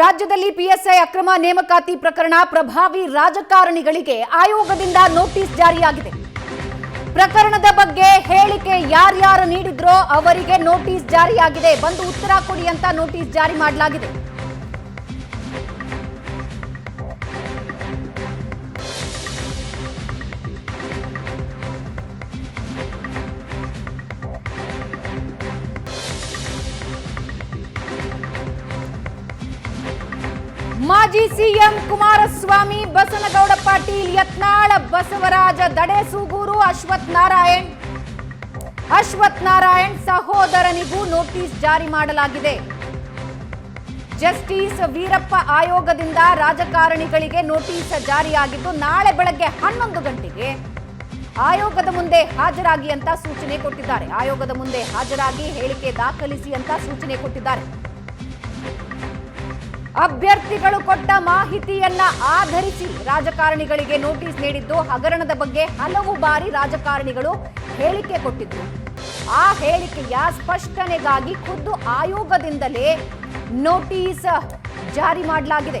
ರಾಜ್ಯದಲ್ಲಿ ಪಿಎಸ್ಐ ಅಕ್ರಮ ನೇಮಕಾತಿ ಪ್ರಕರಣ ಪ್ರಭಾವಿ ರಾಜಕಾರಣಿಗಳಿಗೆ ಆಯೋಗದಿಂದ ನೋಟಿಸ್ ಜಾರಿಯಾಗಿದೆ. ಪ್ರಕರಣದ ಬಗ್ಗೆ ಹೇಳಿಕೆ ಯಾರ್ಯಾರು ನೀಡಿದ್ರೋ ಅವರಿಗೆ ನೋಟಿಸ್ ಜಾರಿಯಾಗಿದೆ. ಬಂದು ಉತ್ತರ ಕೊಡಿ ಅಂತ ನೋಟಿಸ್ ಜಾರಿ ಮಾಡಲಾಗಿದೆ. ಮಾಜಿ ಸಿಎಂ ಕುಮಾರಸ್ವಾಮಿ, ಬಸನಗೌಡ ಪಾಟೀಲ್, ಯತ್ನಾಳ, ಬಸವರಾಜ ದಡೇಸೂಗೂರು, ಅಶ್ವಥ್ ನಾರಾಯಣ್. ಅಶ್ವಥ್ ನಾರಾಯಣ್ ಸಹೋದರನಿಗೂ ನೋಟಿಸ್ ಜಾರಿ ಮಾಡಲಾಗಿದೆ. ಜಸ್ಟಿಸ್ ವೀರಪ್ಪ ಆಯೋಗದಿಂದ ರಾಜಕಾರಣಿಗಳಿಗೆ ನೋಟಿಸ್ ಜಾರಿಯಾಗಿದ್ದು, ನಾಳೆ ಬೆಳಗ್ಗೆ ಹನ್ನೊಂದು ಗಂಟೆಗೆ ಆಯೋಗದ ಮುಂದೆ ಹಾಜರಾಗಿ ಅಂತ ಸೂಚನೆ ಕೊಟ್ಟಿದ್ದಾರೆ. ಆಯೋಗದ ಮುಂದೆ ಹಾಜರಾಗಿ ಹೇಳಿಕೆ ದಾಖಲಿಸಿ ಅಂತ ಸೂಚನೆ ಕೊಟ್ಟಿದ್ದಾರೆ. ಅಭ್ಯರ್ಥಿಗಳು ಕೊಟ್ಟ ಮಾಹಿತಿಯನ್ನ ಆಧರಿಸಿ ರಾಜಕಾರಣಿಗಳಿಗೆ ನೋಟಿಸ್ ನೀಡಿದ್ದು, ಹಗರಣದ ಬಗ್ಗೆ ಹಲವು ಬಾರಿ ರಾಜಕಾರಣಿಗಳು ಹೇಳಿಕೆ ಕೊಟ್ಟಿದ್ದರು ಆ ಹೇಳಿಕೆಯ ಸ್ಪಷ್ಟನೆಗಾಗಿ ಖುದ್ದು ಆಯೋಗದಿಂದಲೇ ನೋಟಿಸ್ ಜಾರಿ ಮಾಡಲಾಗಿದೆ.